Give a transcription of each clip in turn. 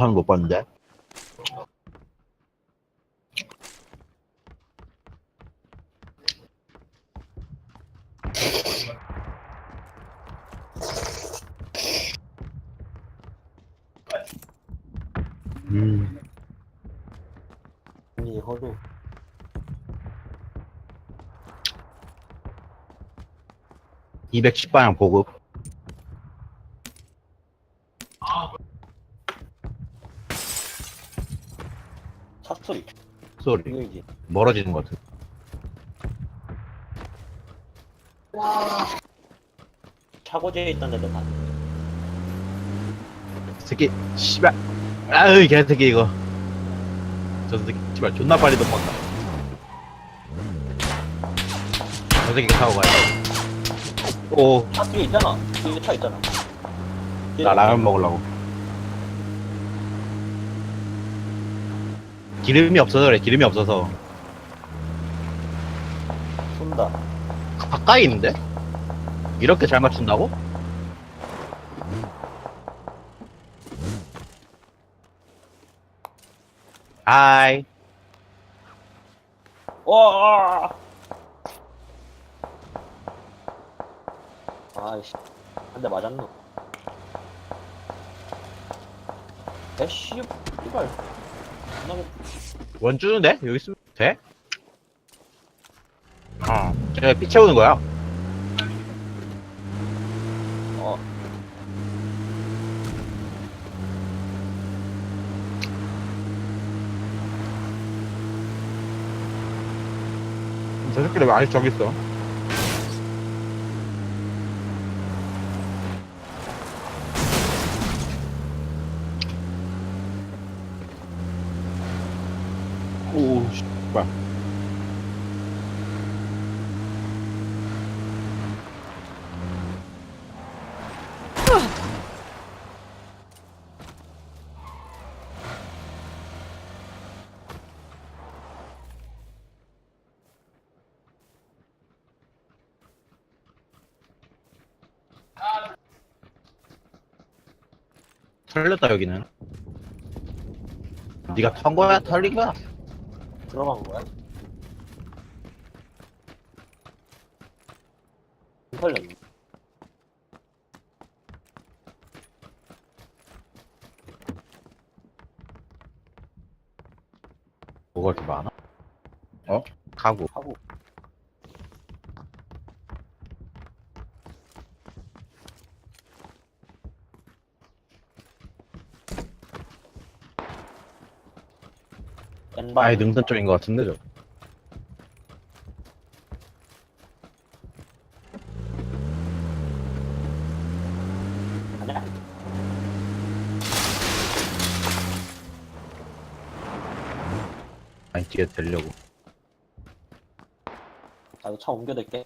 저는 못 봤는데. 음, 아니 허루 210방향 보급. 차 소리 소리. 이거지 멀어지는 것 같은. 차고지에 있던 애들 다 새끼, 씨발. 아유, 개새끼, 이거. 저 새끼, 씨발, 존나 빨리 도망가. 저 새끼가 타고 가야 돼. 오, 차 뒤에 있잖아 뒤에 차 있잖아 나 라면 먹으려고. 기름이 없어서 그래, 기름이 없어서. 쏜다 가까이 있는데? 이렇게 잘 맞춘다고? 하이. 와 아이씨 한 대 맞았노 에씨 이발 원 주는데? 여기 있으면 돼? 어. 쟤피 채우는 거야. 어 저 새끼들 아직 저기 있어. 오, 씨발. 털렸다 여기는. 네가 턴 거야? 털린 거야? 들어간 거야? 안 털렸네 뭐가 이렇게 많아? 어? 가구. 하고 왼발 아예 능선 쪽인 것 같은데 저. 아니야 아니 뒤에 대려고. 나 이거 차 옮겨댈게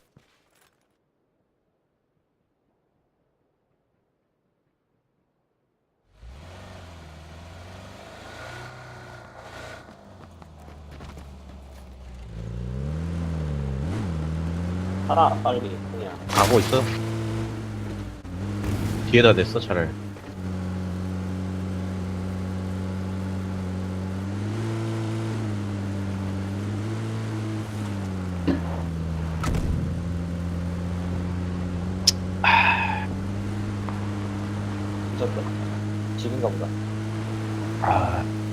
살아 빨리 그냥 가고 있어. 뒤에다 댔어 차를. 지금가 보다 아.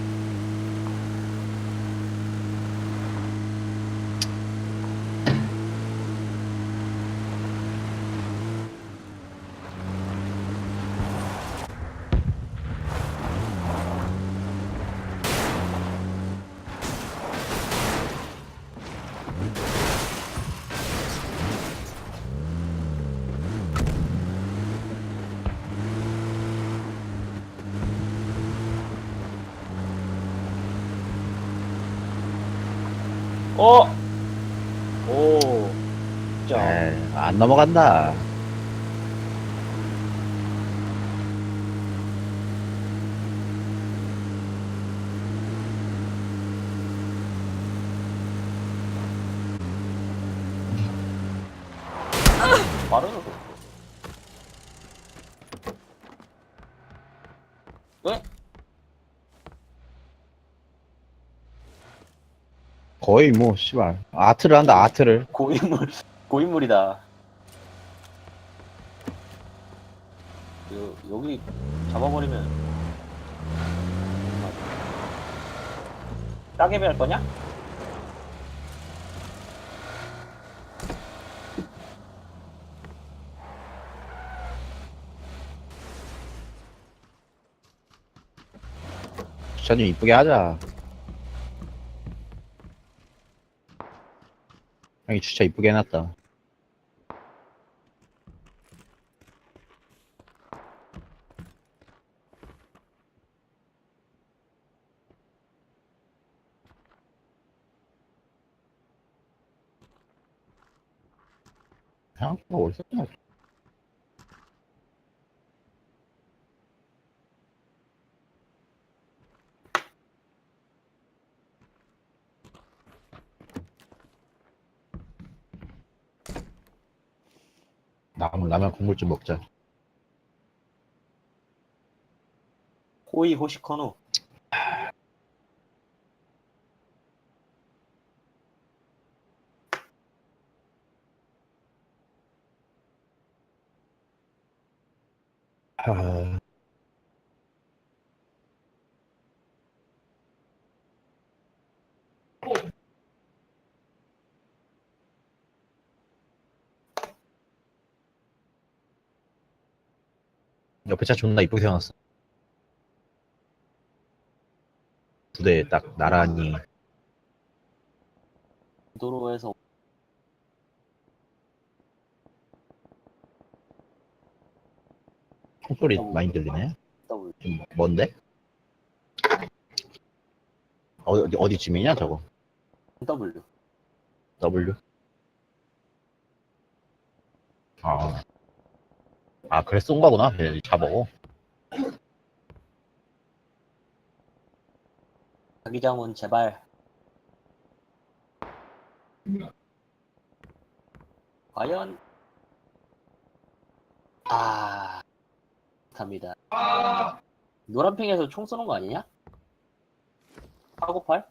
어! 오 진짜 에이, 안 넘어간다. 빠르네 왜? 거의 뭐 씨발 아트를 한다 아트를 고인물 고인물이다. 요, 여기 잡아버리면 따개비 할 거냐? 좀 이쁘게 하자 형이 주차 이쁘게 해놨다. 생각보다 어디서 끝나 남은 라면 국물 좀 먹자 호이 호시커노. 아... 옆에 차 존나 이쁘게 세워놨어. 두 대 딱 나란히. 도로에서 총소리 많이 들리네. W 뭔데? 어디, 어디, 어디쯤이냐 저거? W. W? 아, 아 그래? 쏜 거구나? 걔 잡어 자기장군 제발. 과연? 아 갑니다. 노란 팽에서 총 쏘는 거 아니냐? 하고 팔?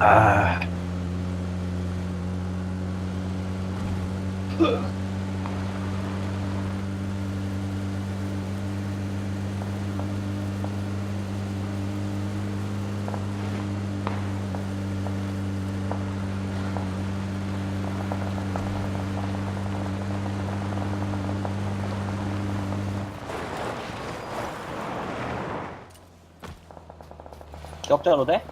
아 기억자로 돼?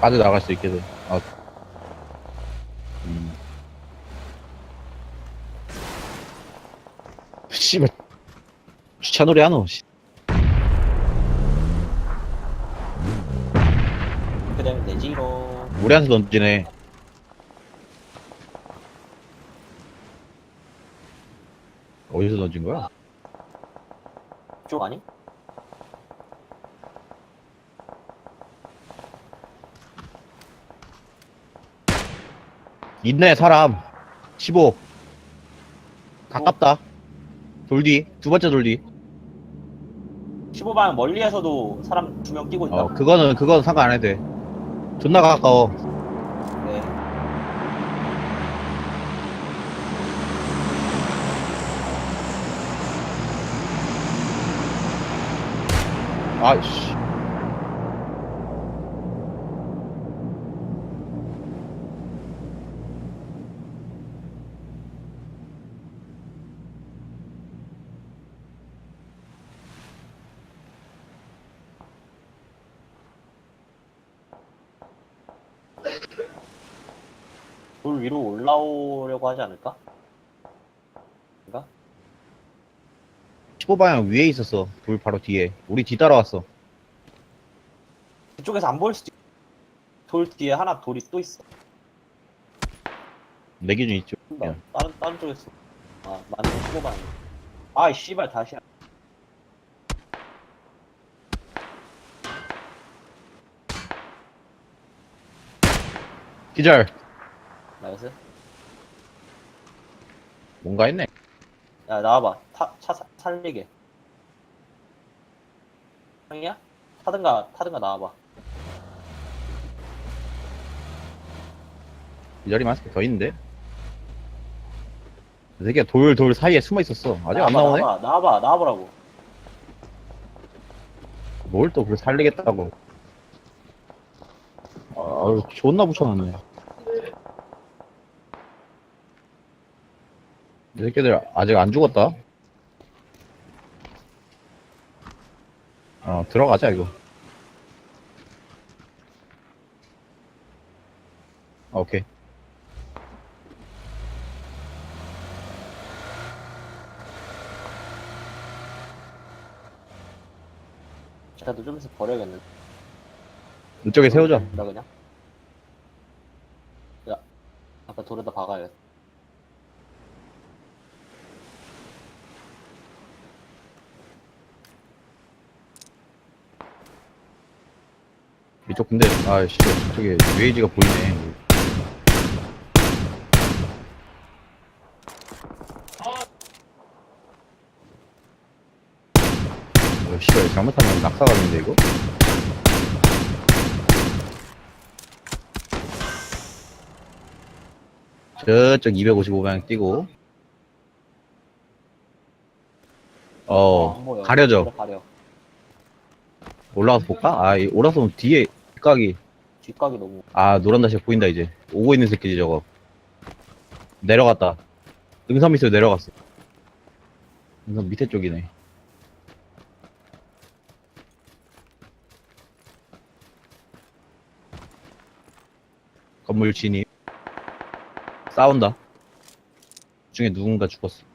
빠져나갈 수 있게 돼 아. 음. 씨발 주차 놀이 하노 씨. 그렇게 되면 되지로 우리한테 던지네 어디서 던진 거야? 쪽 아니? 있네 사람. 15 가깝다. 돌뒤 두 번째 돌뒤 15방 멀리에서도 사람 두명 뛰고 있다. 어 그거는 그건 상관 안 해도 돼. 존나 가까워. 네. 아이씨 돌 위로 올라오려고 하지 않을까? 15방향 위에 있었어. 돌 바로 뒤에. 우리 뒤 따라왔어. 그쪽에서 안 보일 수도 있... 돌 뒤에 하나 돌이 또 있어. 내 기준 있죠. 나, 다른 다른 쪽에서. 아 맞네. 15방 아이 씨발 다시 기절. 나이스. 뭔가 했네. 야, 나와봐. 타, 차 사- 살리게. 형이야? 타든가, 타든가 나와봐. 기절이 마스크 더 있는데? 이 새끼가 돌, 돌 사이에 숨어 있었어. 아직 안 나와봐, 나오네? 나와봐, 나와봐, 나와보라고. 뭘 또 그걸 살리겠다고. 아유, 존나 붙여놨네. 이 새끼들 아직 안 죽었다. 어, 들어가자, 이거. 아, 오케이. 쟤도 좀 있으면 버려야겠네. 이쪽에 세우자. 나 그냥. 야, 아까 돌에다 박아야겠다. 이쪽 근데, 아, 씨, 저쪽에 UAG가 보이네. 어, 씨발, 잘못하면 낙사가는데, 이거? 저쪽 255방향 뛰고. 어, 안 보여. 가려져. 가려. 올라가서 볼까? 아, 이 올라서면 뒤에 뒷각이. 뒷각이 너무. 아 노란 다시가 보인다 이제. 오고 있는 새끼지 저거. 내려갔다. 능선 밑으로 내려갔어. 능선 밑에 쪽이네. 건물 진입 싸운다. 중에 누군가 죽었어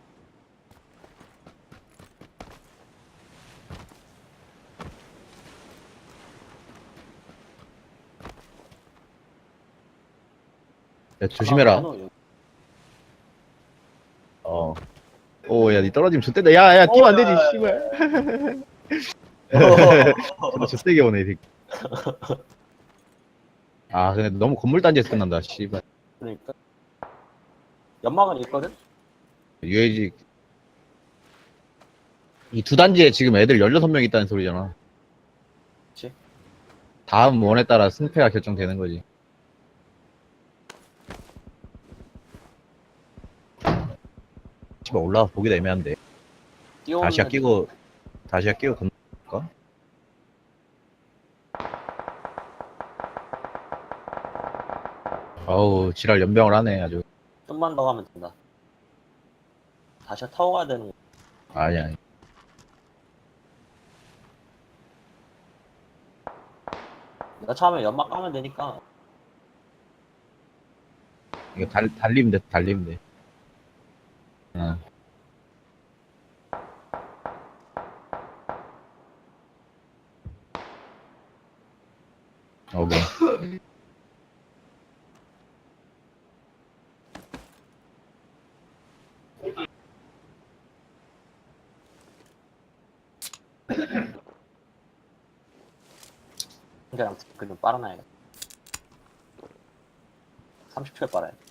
야 조심해라 아. 어. 오, 야, 니 떨어지면 좋댄다. 야, 야, 뛰면 안 되지, 어, 야, 씨발. 어. 존나 좋대게 오네, 이 새끼. 아, 근데 너무 건물 단지에서 끝난다, 씨발. 그러니까. 연막은 있거든? UAG. 이 두 단지에 지금 애들 16명 있다는 소리잖아. 그치. 다음 원에 따라 승패가 결정되는 거지. 씨발, 올라가 보기도 애매한데. 뛰어오는 다시야 애들- 끼고, 다시야 끼고 건널까? 어우, 지랄 연병을 하네, 아주. 좀만 더 가면 된다. 다시 타고 가야 되는 거. 아니, 아니. 내가 처음에 연막 까면 되니까. 이거 달, 달리면 돼, 달리면 돼. 어. 오케이. 그냥 그좀 빨아놔야겠다. 30초에 빨아야 돼.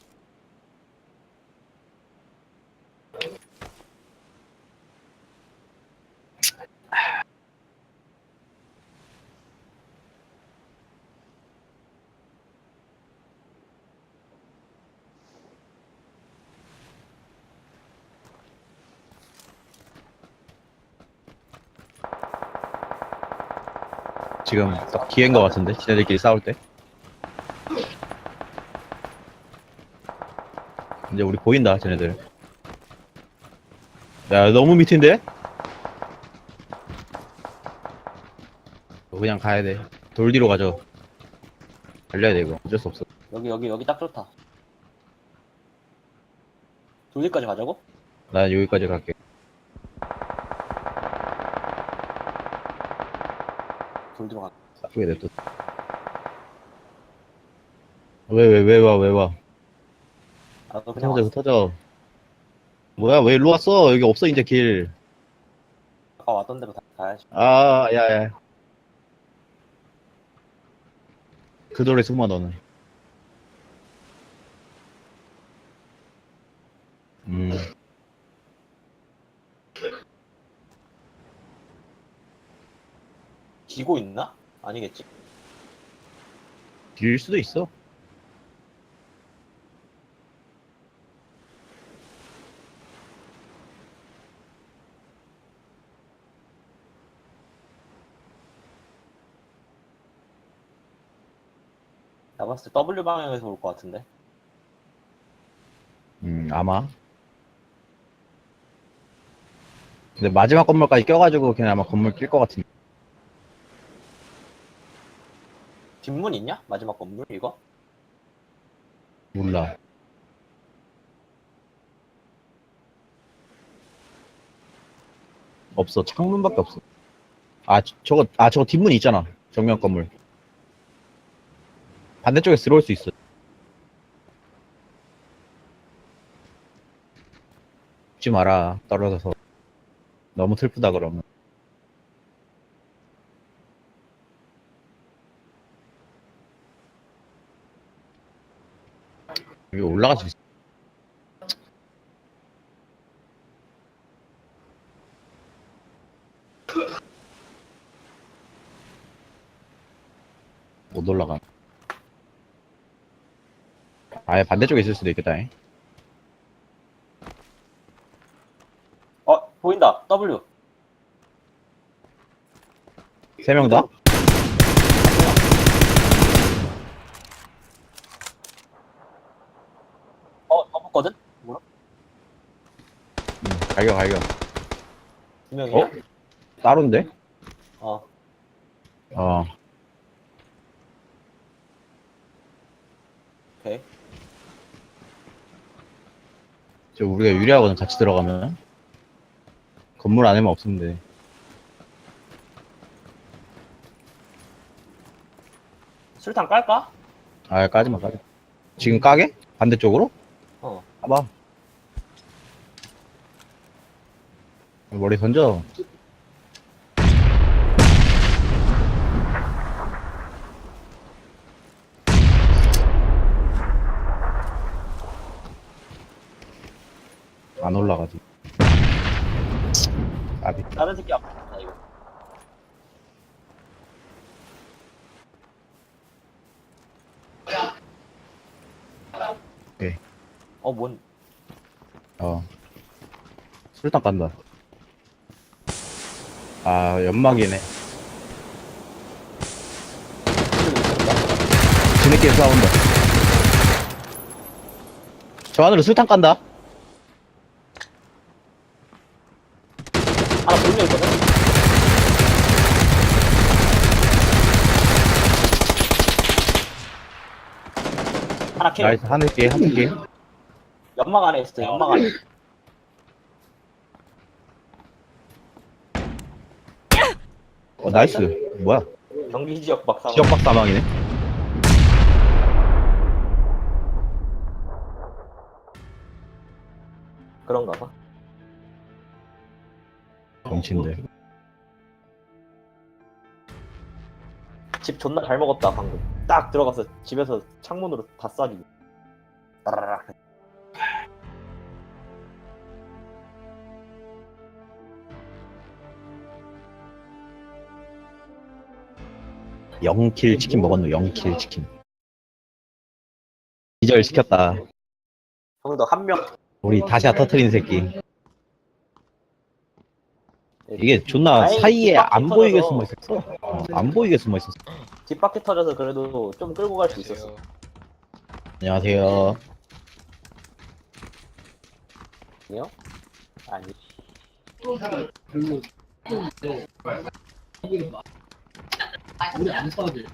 지금 딱 기회인 것 같은데, 지네들끼리 싸울 때. 이제 우리 보인다, 쟤네들. 야, 너무 밑인데? 그냥 가야 돼. 돌 뒤로 가죠. 달려야 돼, 이거. 어쩔 수 없어. 여기 여기 여기 딱 좋다. 돌리까지 가자고? 난 여기까지 갈게. 어디로 가? 나쁘게 냅둬. 왜, 왜, 왜 와, 왜 와. 아, 너 그냥 흩어져, 왔어. 흩어져. 뭐야, 왜 일로 왔어? 여기 없어, 이제 길. 아까 왔던 대로 다 가야지. 아, 야, 야. 그 돌에 숨어, 너는. 음. 지고 있나? 아니겠지. 뒤일 수도 있어. 나 봤을 때 W 방향에서 올 것 같은데. 음, 아마. 근데 마지막 건물까지 껴가지고 그냥 아마 건물 낄 것 같은데. 뒷문 있냐? 마지막 건물 이거? 몰라. 없어. 창문밖에 없어. 아, 저- 저거, 아, 저거 뒷문 있잖아. 정면 건물. 반대쪽에 들어올 수 있어. 죽지 마라. 떨어져서. 너무 슬프다, 그러면. 여기 올라갈 수 있어. 못 올라가. 아예 반대쪽에 있을 수도 있겠다. 잉. 어 보인다. W. 세 명 다? 어 넘었거든? 뭐야? 응, 갈겨, 갈겨. 두 명이야? 어? 따로인데? 어. 어. 오케이. 저 우리가 유리하거든, 같이 들어가면. 건물 안에만 없으면 돼. 술탄 깔까? 아, 까지마, 까지. 지금 까게? 반대쪽으로? 어. 까봐. 머리 던져. 안 올라가지. 까비. 다른 새끼 아프다 이거. 오케이. 어 뭔? 어. 술탄 깐다. 아, 연막이네. 뒤늦게 싸운다. 저 안으로 술탄 깐다. 하나 돌려 있거든. 하나 킬. 나이스, 하늘게, 하늘게. 연막 안에 있어. 연막 안에. 어, 나이스. 뭐야? 경기 지역 박사. 지역 박 사망이네. 그런가 봐. 정치인데. 집 존나 잘 먹었다 방금. 딱 들어가서 집에서 창문으로 다 쏴주고. 따라락. 영킬 치킨 먹었노, 영킬 치킨. 기절 시켰다. 형도 한 명. 우리 다시야 터트린 새끼. 이게 존나 아이, 사이에 안 뒷바퀴 보이게 터져서. 숨어 있었어. 어, 안 보이게 숨어 있었어. 뒷바퀴 터져서 그래도 좀 끌고 갈 수 있었어. 안녕하세요. 아니요? 아니. 우리 안 사지.